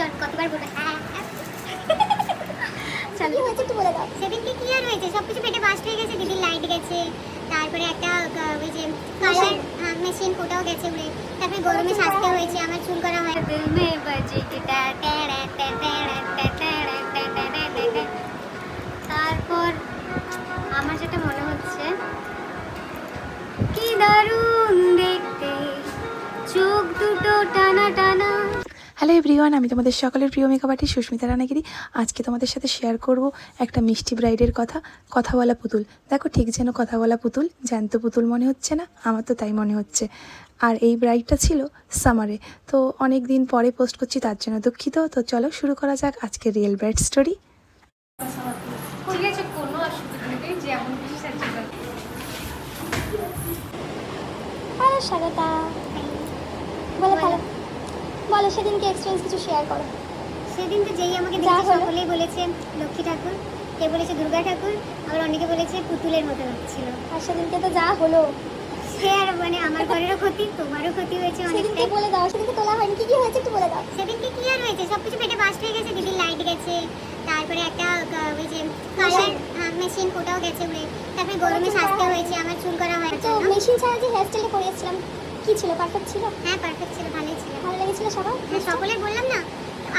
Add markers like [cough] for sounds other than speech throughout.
Short কতবার বলবে। [laughs] কি হয়েছে একটু বলে দাও। সেদিনকে কি আর হয়েছে? সব কিছু পেটে বাস্ট হয়ে গেছে দিদির লাইট গেছে তারপরে একটা ওই যে কালার মেশিন ওটাও গেছে উড়ে। তারপরে গরমে সাজতে হয়েছে আমার চুল করা হয়। দিল মে বাজে। তারপর আমার যেটা মনে হচ্ছে কি দারুণ হ্যালো এভরিওয়ান আমি তোমাদের সকলের প্রিয় মেকআপ আর্টিস্ট সুস্মিতা রানাগিরি। আজকে তোমাদের সাথে শেয়ার করব একটা মিষ্টি ব্রাইডের কথা কথা বলা পুতুল। দেখো ঠিক যেন কথা বলা পুতুল, জ্যান্ত পুতুল মনে হচ্ছে না, আমার তো তাই মনে হচ্ছে। আর এই ব্রাইডটা ছিল সামারে তো অনেক দিন পরে পোস্ট করছি, তার জন্য দুঃখিত। তো চলো শুরু করা যাক আজকে রিয়েল ব্রাইড স্টোরি স্বাগতা ভালো বলো সেদিনকে এক্সপিরিয়েন্স কিছু শেয়ার করো। সেদিন তো যেই আমাকে দেখে। সকলেই বলেছে লক্ষ্মী ঠাকুর কে বলেছে দুর্গা ঠাকুর আবার অনেকে বলেছে পুতুলের মতো লাগছিল। আর সেদিনকে তো যা হলো। সে আর মানে আমার ঘরেরও ক্ষতি তোমারও ক্ষতি হয়েছে সেদিনকে বলে দাও সেদিনকে তোলা হয়নি। কি কি হয়েছে একটু বলে দাও। সেদিনকে কি আর হয়েছে? সব কিছু পেটে বাস্ট হয়ে গেছে দিদির লাইট গেছে তারপরে একটা ওই যে কালার মেশিন ওটাও গেছে উড়ে। তারপরে গরমে সাজতে হয়েছে আমার চুল করা হয় তো মেশিন ছাড়া যে হেয়ার স্টাইলটা করিয়েছিলাম কি ছিল? পারফেক্ট ছিল? হ্যাঁ পারফেক্ট ছিল ভালো সবার হ্যাঁ সকলে বললাম না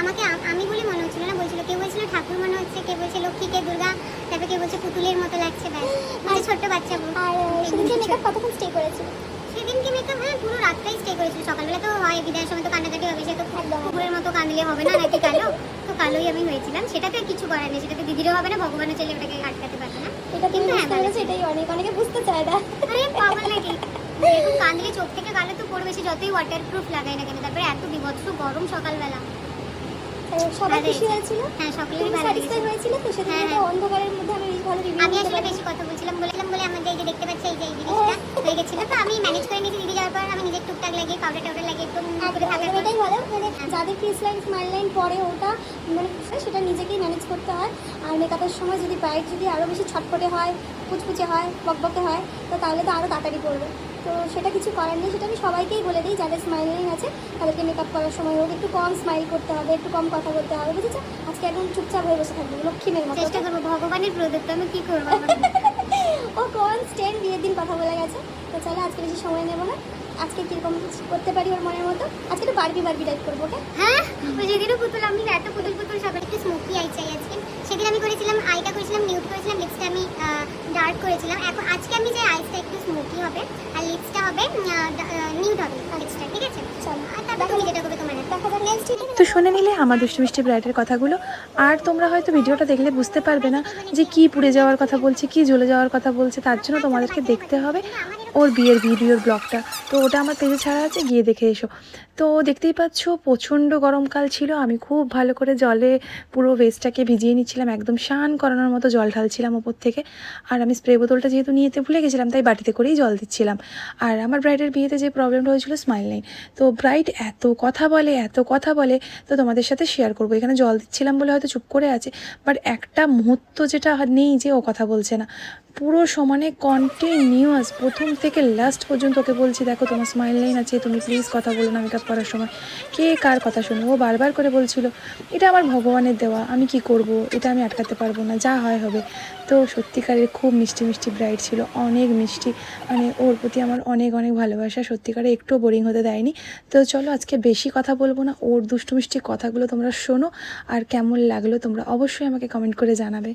আমাকে আমি বলে মনে হচ্ছিল না বলছিল কেউ বলছিল ঠাকুর মনে হচ্ছে কেউ বলছে লক্ষ্মী কে দুর্গা তারপরে কেউ বলছে পুতুলের মতো লাগছে ব্যাস মানে ছোট্ট বাচ্চা আর সেদিনকে মেকআপ কতক্ষণ স্টে করেছিল? সেদিনকে মেকআপ হ্যাঁ পুরো রাতটাই স্টে করেছিল। সকালবেলা তো হয় বিদায়ের সময় তো কান্নাকাটি হবে সে তো। কুকুরের মতো কাঁদলে হবে না নাকি কালো? তো কালোই আমি হয়েছিলাম সেটা তো আর কিছু করার নেই সেটা তো দিদিরও হবে না ভগবানের ছেলে ওটাকে আটকাতে পারবে না। এটা কিন্তু হ্যাঁ, এটাই অনেক অনেকে বুঝতে চায় না। আরে পাগল নাকি? এরকম কাঁদলে চোখ থেকে গালে তো পড়বে সে যতই ওয়াটার প্রুফ লাগাই না কেন। তারপরে এত বিভৎস গরম সকালবেলা। সবাই খুশি হয়েছিল? হ্যাঁ সকলেরই ভালো স্যাটিসফাই হয়েছিল তো? সেদিন হ্যাঁ, হ্যাঁ। অন্ধকারের মধ্যে আমি বেশ ভালো রিভিউ আমি আসলে বেশি কথা বলছিলাম বলেছিলাম বলে আমাদের এই যে দেখতে পাচ্ছি এই যে এই জিনিসটা হয়ে গেছিল। তো আমি ম্যানেজ করে নিয়েছি দিদি যাওয়ার পর আমি নিজের টুকটাক লাগিয়ে পাউডার টাউডার লাগিয়ে একদম করে থাকার পর। ভালো মানে যাদের ফেস লাইন স্মাইল লাইন পরে ওটা মানে সেটা নিজেকেই ম্যানেজ করতে হয়। আর মেকআপের সময় যদি ব্রাইট যদি আরও বেশি ছটপটে হয় কুচকুচে হয় বকবকে হয় তো তাহলে তো আরও তাড়াতাড়ি পড়বে। তো সেটা কিছু করার নেই সেটা আমি সবাইকেই বলে দিই যাদের স্মাইলিং আছে তাদেরকে মেকআপ করার সময় হোক একটু কম স্মাইল করতে হবে একটু কম কথা বলতে হবে বুঝেছ? আজকে একদম চুপচাপ হয়ে বসে থাকবে লক্ষ্মী মেয়ের মতো চেষ্টা করব ভগবানের প্রদত্ত আমি কী করব? [laughs] ও ও কনস্ট্যান্ট বিয়ের দিন কথা বলে গেছে তো চলো আজকে বেশি সময় নেব না। আজকে কীরকম করতে পারি ওর মনের মতো? আজকে তো বারবি বারবি টাইপ করব ওকে হ্যাঁ? ওই যেদিনও পুতুল আমি এত পুতুল পুতুল সবার একটু স্মোকি আই চাই আজকে। সেদিন আমি করেছিলাম আইটা করেছিলাম নিউট করেছিলাম লিপসটা আমি ডার্ক করেছিলাম। এখন আজকে আমি যে আইসটা একটু স্মোকি হবে আর লিপসটা হবে নিউড হবে লিপসটা ঠিক আছে? চলো। আর তারপর তুমি যেটা করবে তোমার দেখা যাক নেক্সট তো শুনে নিলে আমার দুষ্টু মিষ্টি ব্রাইডের কথাগুলো। আর তোমরা হয়তো ভিডিওটা দেখলে বুঝতে পারবে না যে কি পুড়ে যাওয়ার কথা বলছে কি জ্বলে যাওয়ার কথা বলছে তার জন্য তোমাদেরকে দেখতে হবে। ওর বিয়ের ভিডিওর ব্লগটা। তো ওটা আমার পেজে ছাড়া আছে, গিয়ে দেখে এসো। তো দেখতেই পাচ্ছ, প্রচণ্ড গরমকাল ছিল। আমি খুব ভালো করে জলে পুরো ভেস্টটাকে ভিজিয়ে নিচ্ছিলাম, একদম শান করানোর মতো জল ঢালছিলাম ওপর থেকে। আর আমি স্প্রে বোতলটা যেহেতু নিয়েতে ভুলে গেছিলাম, তাই বাটিতে করেই জল দিচ্ছিলাম। আর আমার ব্রাইডের বিয়েতে যে প্রবলেমটা হয়েছিল স্মাইল লাইন তো ব্রাইড এত কথা বলে, এত কথা বলে, তো তোমাদের সাথে শেয়ার করব। এখানে জল দিচ্ছিলাম বলে হয়তো চুপ করে আছে বাট একটা মুহূর্ত যেটা নেই যে ও কথা বলছে না। পুরো সমানে কন্টিনিউয়াস প্রথম থেকে লাস্ট পর্যন্ত ওকে বলছি, দেখো, তোমার স্মাইল লাইন আছে, তুমি প্লিজ কথা বলো না মেকআপ করার সময়। কে কার কথা শুনে? ও বারবার করে বলছিল, এটা আমার ভগবানের দেওয়া, আমি কি করব? এটা আমি আটকাতে পারব না, যা হয় হবে। তো সত্যিকারের খুব মিষ্টি মিষ্টি ব্রাইড ছিল, অনেক মিষ্টি। মানে ওর প্রতি আমার অনেক অনেক ভালোবাসা, সত্যিকারে একটু বোরিং হতে দেয়নি। তো চলো, আজকে বেশি কথা বলব না, ওর দুষ্টু মিষ্টি কথাগুলো তোমরা শোনো, আর কেমন লাগল তোমরা অবশ্যই আমাকে কমেন্ট করে জানাবে।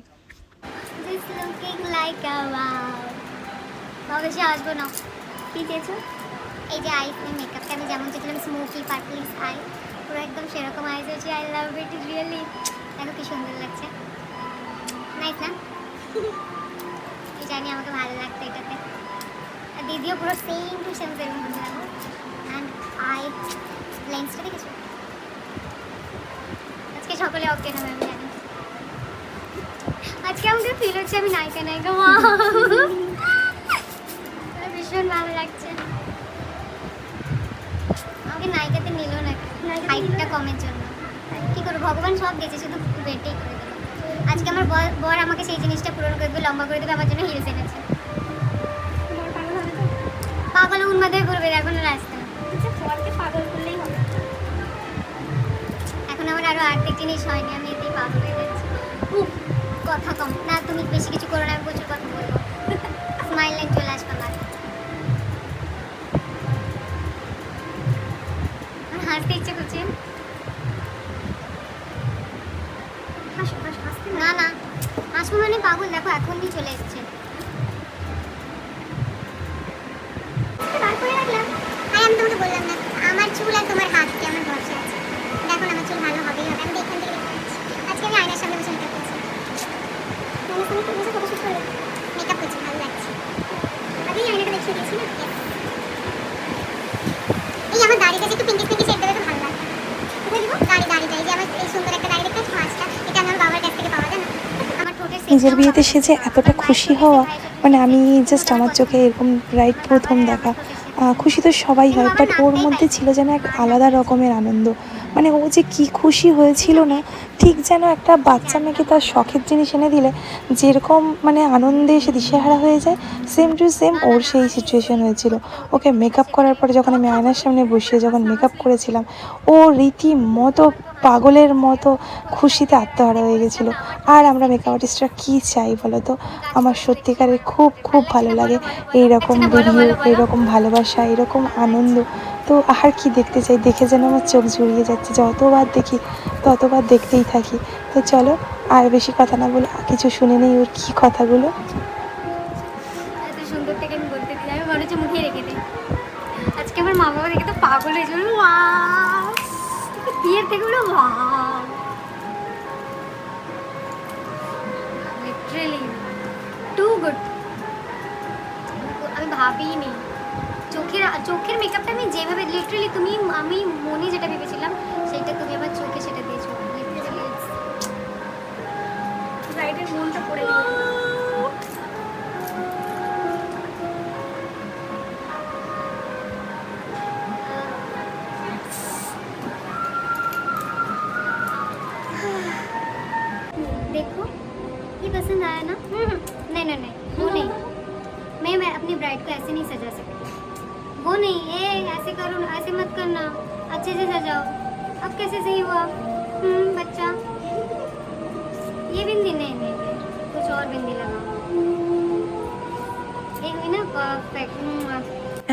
বাবা বেশি আসব না। কি চেয়েছো এই যে আইস মেকআপটা আমি যেমন চেয়েছিলাম স্মোকি পার্পলিস আই পুরো একদম সেরকম আইস হয়েছে। আই লাভ ইট রিয়েলি দেখো কি সুন্দর লাগছে। নাইস না? [laughs] জানি আমাকে ভালো লাগতো এটাতে। আর দিদিও পুরো same to same same and I লেন্সটা দেখেছ? আজকে সকলে ওকে নেবে আমি জানি আজকে আমাকে ফিল হচ্ছে আমি নায়িকা নায়িকা [laughs] ভীষণ ভালো লাগছে। আমাকে নায়িকাতে নিল না হাইটটা কমের জন্য। কি করব ভগবান সব দিয়েছে শুধু ওয়েটেই করে দেবে আজকে আমার বর আমাকে সেই জিনিসটা পূরণ করে দেবে লম্বা করে দেবে আমার জন্য হিলস এনেছে পাগল উন্মাদের করবে এখন রাস্তা। পাগল করলেই হবে। এখন আমার আরও আর্ধেক জিনিস হয়নি আমি এতেই পাগল হয়ে যাচ্ছি। কথা কম। না তুমি বেশি কিছু করো না আমি প্রচুর কথা বলব। [laughs] স্মাইল লাইন চলে আসবে আমার। হাসতে ইচ্ছে করছে। না। না হাসবো মানে পাগল দেখো এখনই চলে এসছে। বললাম না আমার চুল আর তোমার হাত কি আমার ভরসা আছে? দেখো আমার চুল ভালো হবেই হবে আমি তো এখান থেকে আজকে আমি আয়নার সামনে বসে মেকআপ করছি। মেকআপ করছি ভালো লাগছে। আগেই আয়নাটা দেখিয়ে দিয়েছি না? এই আমার দাড়িটা একটু পিঙ্কি পিঙ্কি সেট দেবে তো ভালো লাগে কোথায় দিব? দাড়ি দাড়িটা। এই যে আমার এই সুন্দর একটা দাড়ি দেখতে পাঁচটা এটা আমার বাবার কাছ থেকে পাওয়া যায় না আমার ঠোঁটের নিজের বিয়েতে সে যে এতটা খুশি হওয়া মানে আমি জাস্ট আমার চোখে এরকম রাইট প্রথম দেখা। খুশি তো সবাই হয় বাট ওর মধ্যে ছিল যেন এক আলাদা রকমের আনন্দ। মানে ও যে কি খুশি হয়েছিল না, ঠিক যেন একটা বাচ্চা মেয়েকে তার শখের জিনিস এনে দিলে, যেরকম মানে আনন্দে এসে দিশেহারা হয়ে যায় সেম টু সেম ওর সেই সিচুয়েশন হয়েছিল। ওকে মেকআপ করার পরে যখন আমি আয়নার সামনে বসিয়ে যখন মেকআপ করেছিলাম, ও রীতিমতো পাগলের মতো খুশিতে আত্মহারা হয়ে গেছিল। আর আমরা মেকআপ আর্টিস্টরা কী চাই বলো তো? আমার সত্যিকারের খুব খুব ভালো লাগে। এই রকম ভিডিও এইরকম ভালোবাসা এরকম আনন্দ তো আর কি দেখতে চাই? দেখে যেন আমার চোখ জুড়িয়ে যাচ্ছে। যতবার দেখি, ততবার দেখতেই থাকি। তো চলো, আর বেশি কথা না বলে কিছু শুনে নেই ওর কী কথাগুলো। আজকে আমার মা বাবা দেখে তো বিয়ের থেকে টু গুড আমি ভাবিনি চোখের চোখের মেকআপটা আমি যেভাবে লিটারেলি তুমি, আমি মনে যেটা ভেবেছিলাম সেটা তুমি আমার চোখে সেটা দিয়েছ। লিটারেলি ব্রাইডের মনটা পড়ে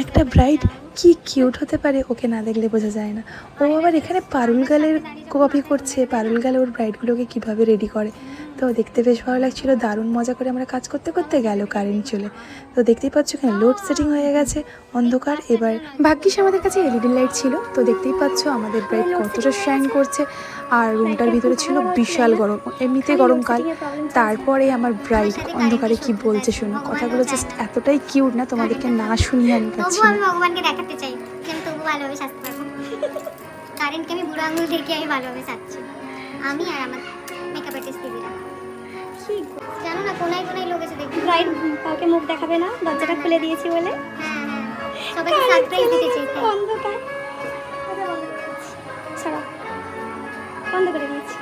একটা ব্রাইড কি কিউট হতে পারে ওকে না দেখলে বোঝা যায় না। ও আবার এখানে পারুল গালের কপি করছে পারুল গালে ওর ব্রাইডগুলোকে কীভাবে রেডি করে? তো দেখতে বেশ ভালো লাগছিল দারুণ মজা করে আমরা কাজ করতে করতে গেল কারেন্ট চলে। তো দেখতেই পাচ্ছ এখানে লোড সেটিং হয়ে গেছে অন্ধকার। এবার ভাগ্যিস আমাদের কাছে এলইডি লাইট ছিল তো দেখতেই পাচ্ছ আমাদের ব্রাইড কতটা শাইন করছে আর রুমটার ভিতরে ছিল বিশাল গরম এমনিতে গরমকাল। তারপরে আমার ব্রাইড অন্ধকারে কি বলছে শুনো কথাগুলো জাস্ট এতটাই কিউট না তোমাদেরকে না শুনিয়ে আমি পাচ্ছি তবু না আমি ভগবানকে দেখাতে চাই আমি তবু ভালোভাবে সাজতে পারব। কারেন্টকে আমি বুড়ো আঙুল দেখে আমি ভালোভাবে সাজছি। আমি আর আমার মেকআপ আর্টিস্ট দিদিরা জানো না কোনায় কোনায় লোক এসে দেখবে ব্রাইড কাউকে মুখ দেখাবে না দরজাটা খুলে দিয়েছি বলে। হ্যাঁ হ্যাঁ। সবাইকে সারপ্রাইজ দিতে তাই। অন্ধকার। দরজা বন্ধ করে দিয়েছি। বন্ধ করে দিয়েছি।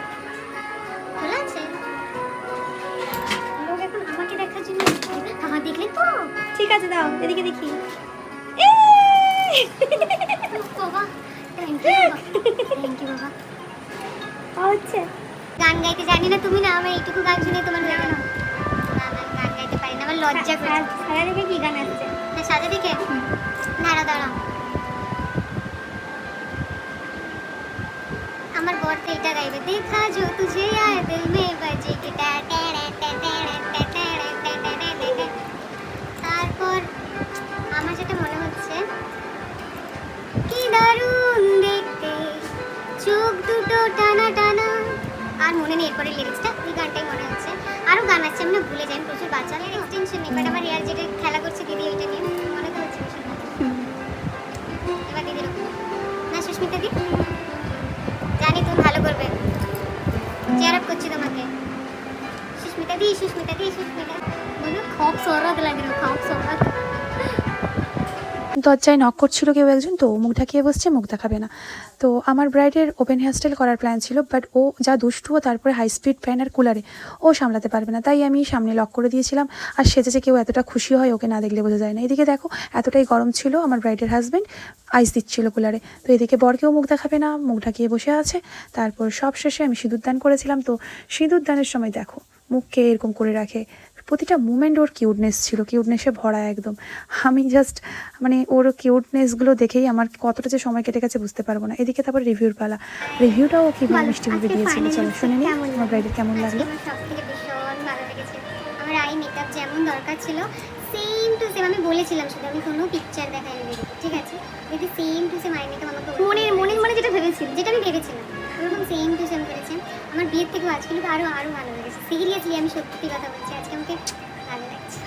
খোলা আছে? লোক এখন আমাকে দেখার জন্য আমার দেখলে তো? ঠিক আছে দাও এদিকে দেখি। বাবা। থ্যাংক ইউ থ্যাংক ইউ বাবা। [laughs] হচ্ছে? গান গাইতে জানি না তুমি না আমার এইটুকু গান শুনে তোমার না গান গাইতে পারি না আমার লজ্জা কি গান না আমার বর তো এটা গাইবে দেখা যো তুঝে আয় দিল মে বাজে গিটার টেড়ে টেড়ে টেড়ে তারপর আমার যেটা মনে হচ্ছে কি দারুণ দেখতে চোখ দুটো টানা আর মনে নেই এরপরে লিরিক্সটা ওই গানটাই মনে হচ্ছে। আরও গান আছে আমি না ভুলে যাই, প্রচুর বাচ্চা এক্সটেনশন নেই বাট আমার হেয়ার যেটা খেলা করছে দিদি, ওইটা নিয়ে মনে তো হচ্ছে এবার দিদির না, সুস্মিতা দি? জানি তুমি ভালো করবে। চেয়ার আপ করছি তোমাকে। সুস্মিতা দি সুস্মিতা দি, সুস্মিতা। বলো খপ সরাত লাগে না খপ সরাত দরজায় নক করছিল কেউ একজন, তো মুখ ঢাকিয়ে বসছে, মুখ দেখাবে না। তো আমার ব্রাইডের ওপেন হেয়ারস্টাইল করার প্ল্যান ছিল বাট ও যা দুষ্টু তারপরে হাই স্পিড ফ্যান আর কুলারে ও সামলাতে পারবে না। তাই আমি সামনে লক করে দিয়েছিলাম, আর সেজেছে কেউ এতটা খুশি হয়, ওকে না দেখলে বোঝা যায় না। এদিকে দেখো, এতটাই গরম ছিল, আমার ব্রাইডের হাজব্যান্ড আইস দিচ্ছিল কুলারে তো এদিকে বরকেও মুখ দেখাবে না, মুখ ঢাকিয়ে বসে আছে। তারপর সব শেষে আমি সিঁদুর দান করেছিলাম, তো সিঁদুর দানের সময় দেখো, মুখকে এরকম করে রাখে। প্রতিটা মুমেন্ট ওর কিউটনেস ছিল কিউটনেসে ভরা একদম। আমি জাস্ট মানে ওর কিউটনেসগুলো দেখেই আমার কতটা যে সময় কেটে গেছে বুঝতে পারব না। এদিকে তারপর রিভিউর পালা। রিভিউটাও কি ভালো। মিষ্টিভাবে দিয়েছিল চলো শুনে নিই আমার ব্রাইডের কেমন লাগল? আমার সব থেকে ভীষণ ভালো লেগেছে। আমার আই মেকআপ যেমন দরকার ছিল সেম টু সেম আমি বলেছিলাম শুধু আমি কোনো পিকচার দেখাইনি। ঠিক আছে? দিদি same to same I makeup আমাকে মনের মনের মনে যেটা ভেবেছিলাম যেটা আমি ভেবেছিলাম। ওরকম সেম টু সেম করেছেন। আমার বিয়ের থেকেও আজকে কিন্তু আরও আরও ভালো লেগেছে। সিরিয়াসলি আমি সত্যি কথা বলছি আজকে আমাকে ভালো লাগছে।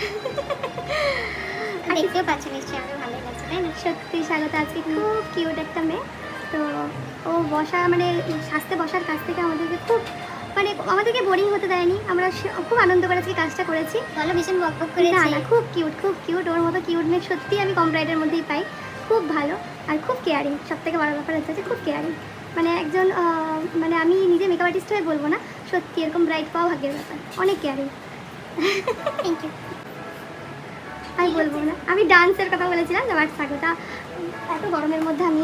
আর দেখতেও পাচ্ছ নিশ্চয়ই আমাকে ভালো লাগছে তাই না? সত্যি স্বাগত আজকে খুব কিউট একটা মেয়ে। তো ও বসা মানে সাজতে বসার কাছ থেকে আমাদেরকে খুব মানে আমাদেরকে বোরিং হতে দেয়নি। আমরা খুব আনন্দ করে আজকে কাজটা করেছি। বলো ভীষণ বক বক না না খুব কিউট খুব কিউট ওর মতো কিউট মেয়ে সত্যি আমি কম ব্রাইডের মধ্যেই পাই। খুব ভালো আর খুব কেয়ারিং সব থেকে বড় ব্যাপার হচ্ছে খুব কেয়ারিং মানে একজন মানে আমি নিজে মেকআপ আর্টিস্ট হয়ে বলব না সত্যি এরকম ব্রাইট পাওয়া ভাগ্যের ব্যাপার। অনেক কেয়ারিং থ্যাংক ইউ আমি বলব না। আমি ডান্সের কথা বলেছিলাম বাট স্বাগতা এত গরমের মধ্যে আমি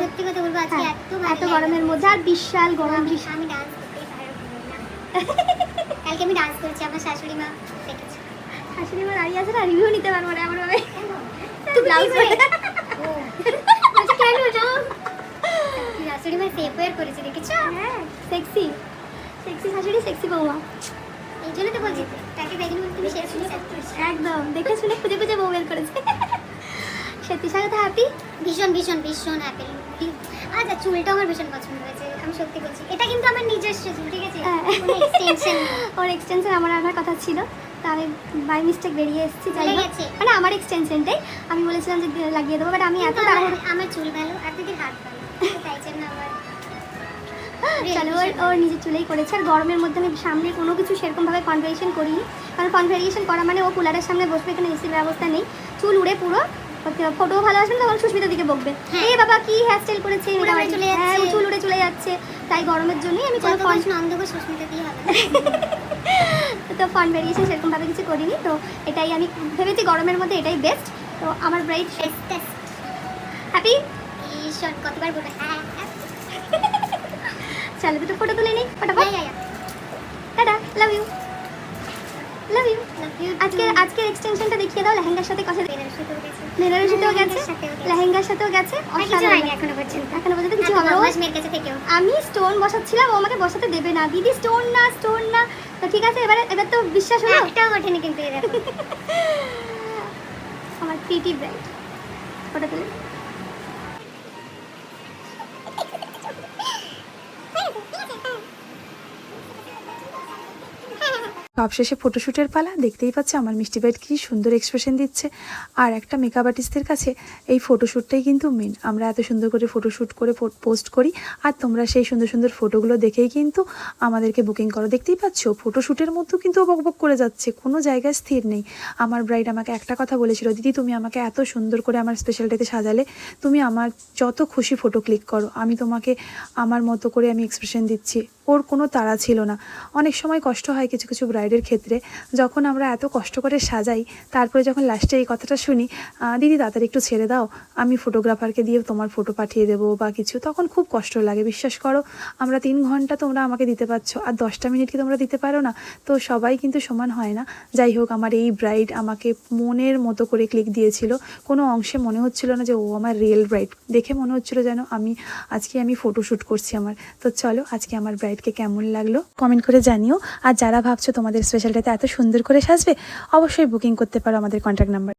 সত্যি কথা বলব আজকে হ্যাঁ, এত এত গরমের মধ্যে আর বিশাল গরম। আমি ডান্স করতেই কালকে আমি ডান্স করেছি আমার শাশুড়ি মা দেখেছে। শাশুড়ি মা দাঁড়িয়ে আছে না রিভিউ নিতে পারব না ভাবে তুই ব্লাউজ শাশুড়ি মা সেপ ওয়ার করেছে দেখেছ হ্যাঁ সেক্সি সেক্সি শাশুড়ি সেক্সি বৌমা এই জন্য তো বলছি তাকে দেখিনি তুমি একদম দেখে শুনে খুঁজে খুঁজে বউ বের করেছে সত্যি স্বাগত হ্যাপি ভীষণ ভীষণ ভীষণ হ্যাপি আচ্ছা চুলটা আমার ভীষণ পছন্দ হয়েছে আমি সত্যি বলছি এটা কিন্তু আমার নিজস্ব চুল ঠিক আছে। এক্সটেনশন ওর এক্সটেনশন আমার আনার কথা ছিল তা আমি বাই মিস্টেক বেরিয়ে এসেছি যাই চলে হোক। গেছে? মানে আমার এক্সটেনশনটাই আমি বলেছিলাম যে লাগিয়ে দেবো বাট আমি এত আমার চুল ভালো আর দিদির হাত ভালো? তাই জন্য আমার চলো ওর নিজের চুলেই করেছে। আর গরমের মধ্যে আমি সামনে কোনো কিছু সেরকমভাবে কনভারেশন করিনি। কারণ কনভারেশন করা মানে ও কুলারের সামনে বসবে এখানে এসির ব্যবস্থা নেই। চুল উড়ে পুরো ফটো ভালো আসবে না তখন সুস্মিতার দিকে বকবে। হ্যাঁ। এই বাবা কি হেয়ার স্টাইল করেছে হ্যাঁ, চুল উড়ে চলে যাচ্ছে। তাই গরমের জন্যই আমি কোনো ফন প্রশ্ন সুস্মিতা দিয়ে হবে। [laughs] তো ফন ভেরিয়েশন সেরকমভাবে কিছু করিনি। তো এটাই আমি ভেবেছি গরমের মধ্যে এটাই বেস্ট তো আমার ব্রাইট. হ্যাপি ঈশ্বর কতবার বলবে হ্যাঁ হ্যাঁ চলো দুটো ফটো তুলে নিই ফটাফট. Tata love you love you আজকে আজকের এক্সটেনশনটা দেখিয়ে দাও লেহেঙ্গার সাথে কথা বেনারসিতেও গেছে। লেহেঙ্গার সাথেও গেছে। এখনও পর্যন্ত। এখনও পর্যন্ত কিছু হবে। আমি স্টোন বসাচ্ছিলাম ও আমাকে বসাতে দেবে না। দিদি স্টোন না স্টোন না। তো ঠিক আছে এবারে এবার তো বিশ্বাস হলো। একটাও ওঠেনি কিন্তু। [laughs] আমার প্রিটি ব্রাইট ফটো তুলে সবশেষে ফটোশ্যুটের পালা, দেখতেই পাচ্ছে আমার মিষ্টি বাইট কী সুন্দর এক্সপ্রেশন দিচ্ছে। আর একটা মেকআপ আর্টিস্টদের কাছে এই ফটোশ্যুটটাই কিন্তু মেন আমরা এত সুন্দর করে ফটোশ্যুট করে পোস্ট করি আর তোমরা সেই সুন্দর সুন্দর ফটোগুলো দেখেই কিন্তু আমাদেরকে বুকিং করো। দেখতেই পাচ্ছ ফটোশ্যুটের মধ্যেও কিন্তু বকবক করে যাচ্ছে, কোনো জায়গায় স্থির নেই। আমার ব্রাইড আমাকে একটা কথা বলেছিল, দিদি, তুমি আমাকে এত সুন্দর করে আমার স্পেশাল ডেতে সাজালে, তুমি আমার যত খুশি ফটো ক্লিক করো, আমি তোমাকে আমার মতো করে আমি এক্সপ্রেশন দিচ্ছি। ওর কোনো তাড়া ছিল না। অনেক সময় কষ্ট হয় কিছু কিছু ব্রাইডের ক্ষেত্রে। যখন আমরা এত কষ্ট করে সাজাই, তারপরে যখন লাস্টে এই কথাটা শুনি দিদি তাড়াতাড়ি একটু ছেড়ে দাও, আমি ফটোগ্রাফারকে দিয়ে তোমার ফটো পাঠিয়ে দেবো বা কিছু। তখন খুব কষ্ট লাগে, বিশ্বাস করো। আমরা তিন ঘণ্টা তোমরা আমাকে দিতে পারছ, আর দশটা মিনিট কি তোমরা দিতে পারো না? তো সবাই কিন্তু সমান হয় না। যাই হোক, আমার এই ব্রাইড আমাকে মনের মতো করে ক্লিক দিয়েছিল। কোনো অংশে মনে হচ্ছিল না যে ও আমার রিয়েল ব্রাইড দেখে মনে হচ্ছিল যেন আমি, আজকে আমি ফটোশ্যুট করছি আমার। তো চলো, আজকে আমার ব্রাইডকে কেমন লাগল কমেন্ট করে জানিও। আর যারা ভাবছ তোমাদের স্পেশালটাতে এত সুন্দর করে সাজবে, অবশ্যই বুকিং করতে পারো আমাদের কন্ট্যাক্ট নাম্বার